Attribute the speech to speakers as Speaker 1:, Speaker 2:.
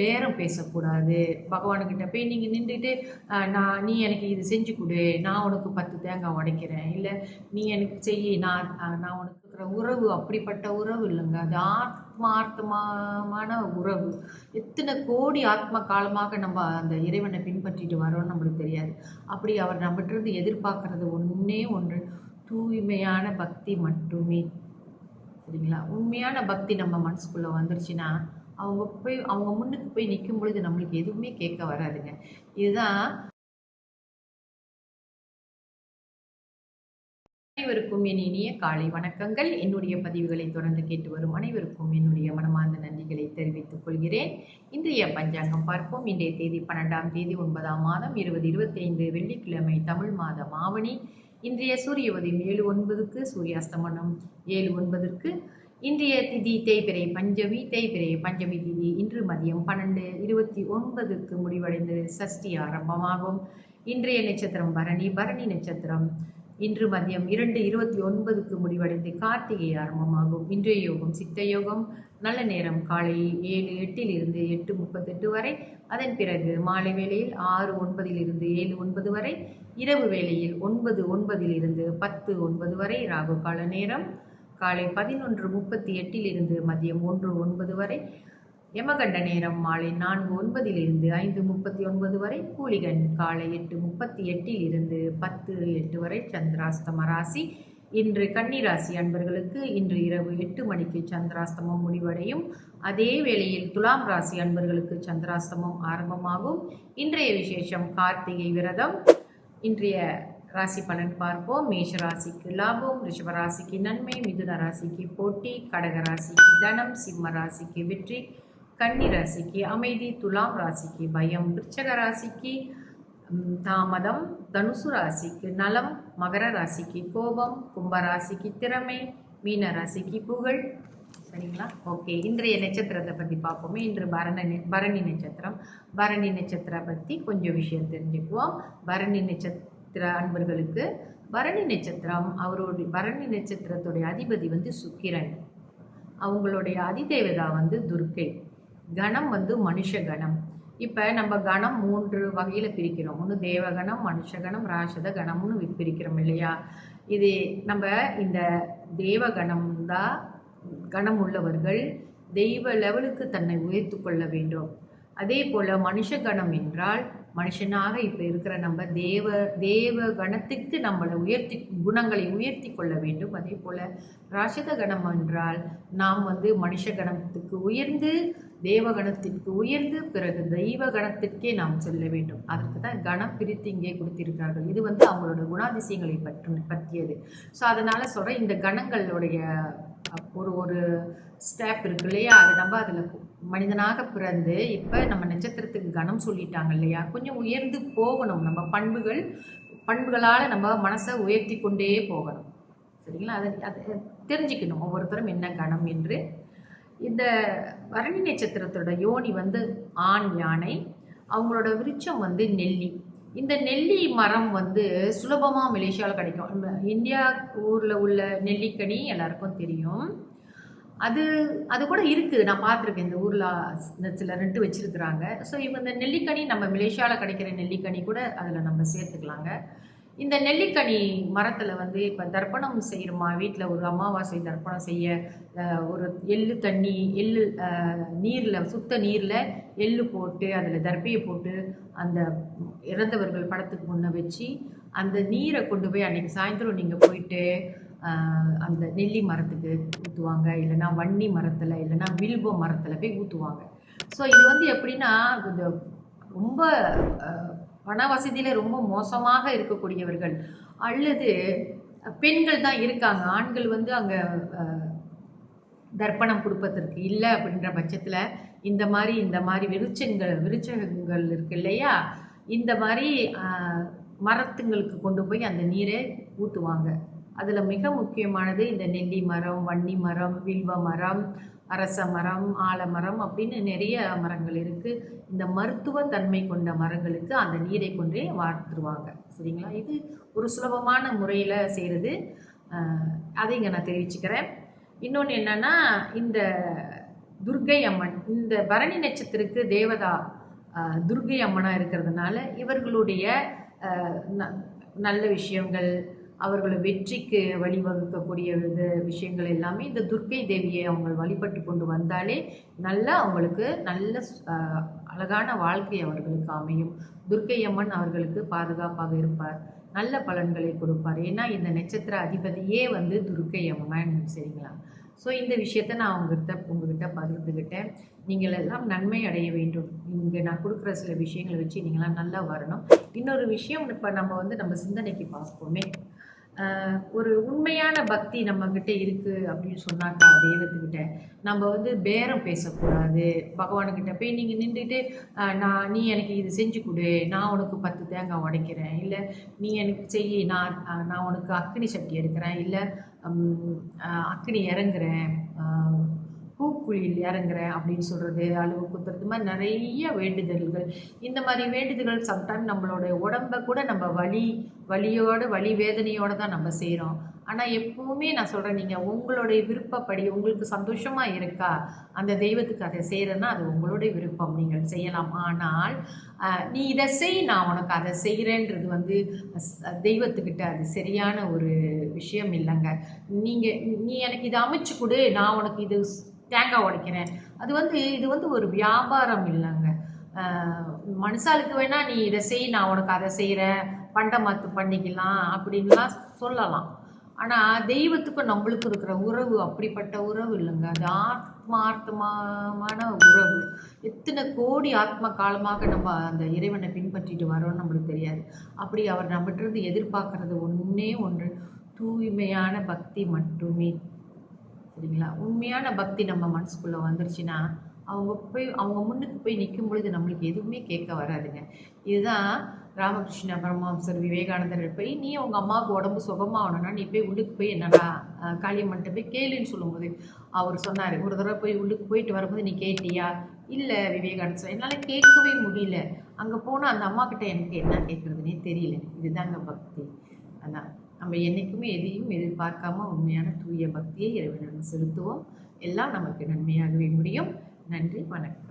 Speaker 1: பேரம் பேசக்கூடாது. பகவானுக்கிட்ட போய் நீங்கள் நின்றுட்டு நான் நீ எனக்கு இது செஞ்சு கொடு. நான் உனக்கு பத்து தேங்காய் உடைக்கிறேன். இல்லை நீ எனக்கு செய் நான் நான் உனக்கு இருக்கிற உறவு அப்படிப்பட்ட உறவு இல்லைங்க. அது ஆத்மார்த்தமான உறவு. எத்தனை கோடி ஆத்ம காலமாக நம்ம அந்த இறைவனை பின்பற்றிட்டு வரோம்னு நம்மளுக்கு தெரியாது. அப்படி அவர் நம்மகிட்ட இருந்து எதிர்பார்க்கறது ஒன்றே ஒன்று. தூய்மையான பக்தி மட்டுமே. சரிங்களா? உண்மையான பக்தி நம்ம மனசுக்குள்ளே வந்துருச்சுன்னா அவங்க போய் அவங்க முன்னுக்கு போய் நிற்கும் பொழுது நம்மளுக்கு எதுவுமே கேட்க வராதுங்க. இதுதான் அனைவருக்கும் என் இனிய காலை வணக்கங்கள். என்னுடைய பதிவுகளை தொடர்ந்து கேட்டு வரும் அனைவருக்கும் என்னுடைய மனமார்ந்த நன்றிகளை தெரிவித்துக் கொள்கிறேன். இன்றைய பஞ்சாங்கம் பார்ப்போம். இன்றைய தேதி பன்னெண்டாம் தேதி ஒன்பதாம் மாதம் இருபது இருபத்தைந்து வெள்ளிக்கிழமை தமிழ் மாதம் ஆவணி இன்றைய சூரிய உதயம் ஏழு ஒன்பதுக்கு சூரியாஸ்தமனம் ஏழு ஒன்பதற்கு இன்றைய திதி தேய்பிரை பஞ்சமி தேய்பிரை பஞ்சமி திதி. இன்று மதியம் பன்னெண்டு இருபத்தி ஒன்பதுக்கு முடிவடைந்து சஷ்டி ஆரம்பமாகும். இன்றைய நட்சத்திரம் பரணி பரணி நட்சத்திரம். இன்று மதியம் இரண்டு இருபத்தி ஒன்பதுக்கு முடிவடைந்து கார்த்திகை ஆரம்பமாகும். இன்றைய யோகம் சித்த யோகம். நல்ல நேரம் காலை ஏழு எட்டில் இருந்து எட்டு முப்பத்தெட்டு வரை. அதன் பிறகு மாலை வேளையில் ஆறு ஒன்பதில் இருந்து ஏழு ஒன்பது வரை. இரவு வேளையில் ஒன்பது ஒன்பதிலிருந்து பத்து ஒன்பது வரை ராகு கால நேரம். காலை பதினொன்று முப்பத்தி எட்டிலிருந்து மதியம் ஒன்று ஒன்பது வரை யமகண்ட நேரம் மாலை நான்கு ஒன்பதிலிருந்து ஐந்து முப்பத்தி ஒன்பது வரை கூலிகன் காலை எட்டு முப்பத்தி எட்டில் இருந்து பத்து எட்டு வரை சந்திராஸ்தம ராசி. இன்று கன்னிராசி அன்பர்களுக்கு இன்று இரவு எட்டு மணிக்கு சந்திராஸ்தமம் முடிவடையும். அதே வேளையில் துலாம் ராசி அன்பர்களுக்கு சந்திராஸ்தமம் ஆரம்பமாகும். இன்றைய விசேஷம் கார்த்திகை விரதம். இன்றைய ராசி பலன் பார்ப்போம். மேஷ ராசிக்கு லாபம் ரிஷப ராசிக்கு நன்மை மிதுன ராசிக்கு போட்டி கடக ராசிக்கு தனம் சிம்ம ராசிக்கு வெற்றி கன்னி ராசிக்கு அமைதி துலாம் ராசிக்கு பயம் விருச்சக ராசிக்கு தாமதம் தனுசு ராசிக்கு நலம் மகர ராசிக்கு கோபம் கும்ப ராசிக்கு திறமை மீன ராசிக்கு புகழ். சரிங்களா? ஓகே. இன்றைய நட்சத்திரத்தை பற்றி பார்ப்போமே. இன்று பரணி பரணி நட்சத்திரம். பரணி நட்சத்திரம் பற்றி கொஞ்சம் விஷயம் தெரிஞ்சுக்குவோம். பரணி நட்சத்திர அன்பர்களுக்கு பரணி நட்சத்திரம் அவருடைய பரணி நட்சத்திரத்துடைய அதிபதி வந்து சுக்கிரன். அவங்களுடைய அதிதேவதா வந்து துர்க்கை. கணம் வந்து மனுஷ கணம். இப்போ நம்ம கணம் மூன்று வகையில் பிரிக்கிறோம். ஒன்று தேவகணம் மனுஷகணம் ராஷத கணம்னு பிரிக்கிறோம் இல்லையா? இது நம்ம இந்த தேவகணம் தான் கணம் உள்ளவர்கள் தெய்வ லெவலுக்கு தன்னை உயர்த்து கொள்ள வேண்டும். அதே போல் மனுஷ கணம் என்றால் மனுஷனாக இப்போ இருக்கிற நம்ம தேவ தேவ கணத்துக்கு நம்மளை உயர்த்தி குணங்களை உயர்த்தி கொள்ள வேண்டும். அதே போல் ராஷத கணம் என்றால் நாம் வந்து மனுஷ கணத்துக்கு உயர்ந்து தேவகணத்திற்கு உயர்ந்து பிறகு தெய்வ கணத்திற்கே நாம் செல்ல வேண்டும். அதற்கு தான் கணம் பிரித்து இங்கே கொடுத்திருக்கிறார்கள். இது வந்து அவங்களோட குணாதிசயங்களை பற்றி பற்றியது. ஸோ அதனால் சொல்கிறேன் இந்த கணங்களுடைய ஒரு ஒரு ஸ்டெப் இருக்கு இல்லையா? அது நம்ம அதில் மனிதனாக பிறந்து இப்போ நம்ம நட்சத்திரத்துக்கு கணம் சொல்லிட்டாங்க இல்லையா? கொஞ்சம் உயர்ந்து போகணும். நம்ம பண்புகள் பண்புகளால் நம்ம மனசை உயர்த்தி கொண்டே போகணும். சரிங்களா? அதை அதை தெரிஞ்சுக்கணும். ஒவ்வொருத்தரும் என்ன கணம் என்று இந்த பரணி நட்சத்திரத்தோட யோனி வந்து ஆண் யானை அவங்களோட விருச்சம் வந்து நெல்லி. இந்த நெல்லி மரம் வந்து சுலபமாக மலேசியாவில் கிடைக்கும். இந்தியா ஊரில் உள்ள நெல்லிக்கனி எல்லாருக்கும் தெரியும். அது அது கூட இருக்குது நான் பார்த்துருக்கேன். இந்த ஊரில் சில ரெண்டு வச்சுருக்குறாங்க. ஸோ இவங்க இந்த நெல்லிக்கனி நம்ம மலேசியாவில் கிடைக்கிற நெல்லிக்கனி கூட அதில் நம்ம சேர்த்துக்கலாங்க. இந்த நெல்லிக்கனி மரத்தில் வந்து இப்போ தர்ப்பணம் செய்கிறோமா வீட்டில் ஒரு அமாவாசை தர்ப்பணம் செய்ய ஒரு எள்ளு தண்ணி எள்ளு நீரில் சுத்த நீரில் எள்ளு போட்டு அதில் தர்ப்பையை போட்டு அந்த இறந்தவர்கள் படத்துக்கு முன்னே வச்சு அந்த நீரை கொண்டு போய் அன்றைக்கி சாயந்தரம் நீங்கள் போயிட்டு அந்த நெல்லி மரத்துக்கு ஊற்றுவாங்க இல்லைன்னா வன்னி மரத்தில் இல்லைன்னா வில்வ மரத்தில் போய் ஊற்றுவாங்க ஸோ இது வந்து எப்படின்னா இந்த ரொம்ப பண வசதியில் ரொம்ப மோசமாக இருக்கக்கூடியவர்கள். அல்லது பெண்கள் தான் இருக்காங்க. ஆண்கள் வந்து அங்கே தர்ப்பணம் கொடுப்பதற்கு இல்லை அப்படின்ற பட்சத்தில் இந்த மாதிரி இந்த மாதிரி விருச்சங்கள் விருச்சகங்கள் இருக்கு இல்லையா? இந்த மாதிரி மரத்துங்களுக்கு கொண்டு போய் அந்த நீரை ஊற்றுவாங்க அதில் மிக முக்கியமானது இந்த நெல்லி மரம் வன்னி மரம் வில்வ மரம் அரச மரம் ஆலமரம் அப்படின்னு நிறைய மரங்கள் இருக்குது இந்த மருத்துவ தன்மை கொண்ட மரங்களுக்கு அந்த நீரை கொண்டே வார்த்துருவாங்க. சரிங்களா? இது ஒரு சுலபமான முறையில் செய்கிறது அதை இங்கே நான் தெரிவிச்சுக்கிறேன். இன்னொன்று என்னென்னா இந்த துர்க்கை அம்மன் இந்த பரணி நட்சத்திரக்கு தேவதா துர்கை துர்க்கை அம்மனாக இருக்கிறதுனால இவர்களுடைய ந- நல்ல விஷயங்கள் அவர்களை வெற்றிக்கு வழிவகுக்கக்கூடிய இது விஷயங்கள் எல்லாமே இந்த துர்க்கை தேவியை அவங்க வழிபட்டு கொண்டு வந்தாலே நல்லா அவங்களுக்கு நல்ல அழகான வாழ்க்கை அவர்களுக்கு அமையும். துர்க்கை அம்மன் அவர்களுக்கு பாதுகாப்பாக இருப்பார். நல்ல பலன்களை கொடுப்பார். ஏன்னா இந்த நட்சத்திர அதிபதியே வந்து துர்க்கை அம்மன் சரிங்களா? ஸோ இந்த விஷயத்த நான் உங்ககிட்ட உங்ககிட்ட பகிர்ந்துக்கிட்டேன். நீங்கள் எல்லாம் நன்மை அடைய வேண்டும். இங்கே நான் கொடுக்குற சில விஷயங்களை வச்சு நீங்களாம் நல்லா வரணும். இன்னொரு விஷயம் இப்போ நம்ம வந்து நம்ம சிந்தனைக்கு பார்ப்போமே. ஒரு உண்மையான பக்தி நம்மக்கிட்ட இருக்குது அப்படின்னு சொன்னாக்கா தெய்வத்துக்கிட்ட நம்ம வந்து பேரம் பேசக்கூடாது. பகவானுக்கிட்ட போய் நீங்கள் நின்றுட்டு நான் நீ எனக்கு இது செஞ்சு கொடு. நான் உனக்கு பத்து தேங்காய் உடைக்கிறேன். இல்லை நீ எனக்கு செய். நான் நான் உனக்கு அக்கினி சட்டி எடுக்கிறேன். இல்லை அக்னி அக்கினி இறங்குறேன் பூக்குழியில் இறங்குறேன் அப்படின்னு சொல்கிறது அழுவு குத்துறது மாதிரி நிறைய வேண்டுதல்கள். இந்த மாதிரி வேண்டுதல்கள் சம்டைம் நம்மளோட உடம்ப கூட நம்ம வலி வலியோட வலி வேதனையோடு தான் நம்ம செய்கிறோம் ஆனால் எப்பவுமே நான் சொல்கிறேன் நீங்கள் உங்களுடைய விருப்பப்படி உங்களுக்கு சந்தோஷமாக இருக்கா அந்த தெய்வத்துக்கு அதை செய்கிறேன்னா அது உங்களுடைய விருப்பம். நீங்கள் செய்யலாம். ஆனால் நீ இதை செய் நான் உனக்கு அதை செய்கிறேன்றது வந்து தெய்வத்துக்கிட்ட அது சரியான ஒரு விஷயம் இல்லைங்க. நீங்கள் நீ எனக்கு இதை அமைச்சு கொடு நான் உனக்கு இது தேங்காய் உடைக்கிறேன். அது வந்து இது வந்து ஒரு வியாபாரம் இல்லைங்க. மனுஷாளுக்கு வேணால் நீ இதை செய் நான் உனக்கு அதை செய்கிறேன் பண்டை மாற்று பண்ணிக்கலாம் அப்படின்லாம் சொல்லலாம். ஆனால் தெய்வத்துக்கும் நம்மளுக்கும் இருக்கிற உறவு அப்படிப்பட்ட உறவு இல்லைங்க. அது ஆத்மார்த்தமான உறவு. எத்தனை கோடி ஆத்ம காலமாக நம்ம அந்த இறைவனை பின்பற்றிட்டு வரோம்னு நம்மளுக்கு தெரியாது. அப்படி அவர் நம்மகிட்ட இருந்து எதிர்பார்க்கறது ஒன்றே ஒன்று. தூய்மையான பக்தி மட்டுமே. சரிங்களா? உண்மையான பக்தி நம்ம மனசுக்குள்ளே வந்துருச்சுன்னா அவங்க போய் அவங்க முன்னுக்கு போய் நிற்கும் பொழுது நம்மளுக்கு எதுவுமே கேட்க வராதுங்க. இதுதான் ராமகிருஷ்ண பரமஹம்சர் விவேகானந்தர் போய் நீ அவங்க அம்மாவுக்கு உடம்பு சுகமாகணும்னா நீ போய் உள்ளுக்கு போய் என்னடா காளியம்மன்ட்ட போய் கேளுன்னு சொல்லும்போது அவர் சொன்னார். ஒரு தடவை போய் உள்ளுக்கு போயிட்டு வரும்போது நீ கேட்டியா? இல்லை விவேகானந்தர் என்னால் கேட்கவே முடியல. அங்கே போனால் அந்த அம்மா கிட்ட எனக்கு என்ன கேட்குறதுனே தெரியல. இதுதாங்க பக்தி. அதான். நம்ம என்றைக்குமே எதையும் எதிர்பார்க்காம உண்மையான தூய பக்தியை இறைவனிடம் செலுத்துவோம். எல்லாம் நமக்கு நன்மையாகவே முடியும். நன்றி வணக்கம்.